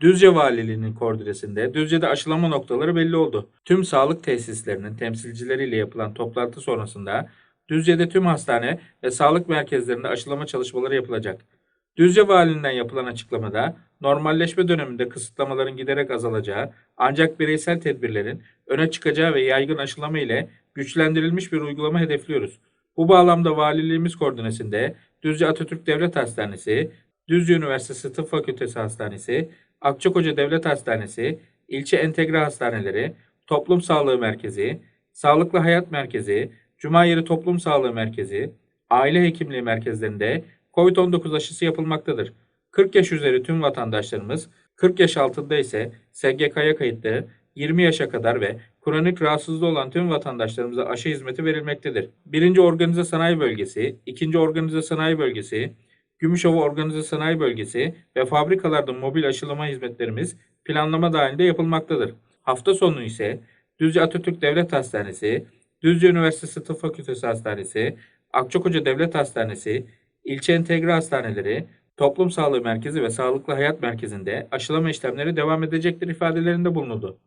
Düzce Valiliğinin koordinesinde Düzce'de aşılama noktaları belli oldu. Tüm sağlık tesislerinin temsilcileriyle yapılan toplantı sonrasında Düzce'de tüm hastane ve sağlık merkezlerinde aşılama çalışmaları yapılacak. Düzce Valiliğinden yapılan açıklamada normalleşme döneminde kısıtlamaların giderek azalacağı ancak bireysel tedbirlerin öne çıkacağı ve yaygın aşılama ile güçlendirilmiş bir uygulama hedefliyoruz. Bu bağlamda valiliğimiz koordinesinde Düzce Atatürk Devlet Hastanesi, Düzce Üniversitesi Tıp Fakültesi Hastanesi, Akçakoca Devlet Hastanesi, ilçe entegre hastaneleri, Toplum Sağlığı Merkezi, Sağlıklı Hayat Merkezi, Cumayeri Toplum Sağlığı Merkezi, aile hekimliği merkezlerinde COVID-19 aşısı yapılmaktadır. 40 yaş üzeri tüm vatandaşlarımız, 40 yaş altında ise SGK'ya kayıtlı 20 yaşa kadar ve kronik rahatsızlığı olan tüm vatandaşlarımıza aşı hizmeti verilmektedir. 1. Organize Sanayi Bölgesi, 2. Organize Sanayi Bölgesi, Gümüşova Organize Sanayi Bölgesi ve fabrikalarda mobil aşılama hizmetlerimiz planlama dahilinde yapılmaktadır. Hafta sonu ise Düzce Atatürk Devlet Hastanesi, Düzce Üniversitesi Tıp Fakültesi Hastanesi, Akçakoca Devlet Hastanesi, ilçe entegre hastaneleri, Toplum Sağlığı Merkezi ve Sağlıklı Hayat Merkezi'nde aşılama işlemleri devam edecektir ifadelerinde bulunuldu.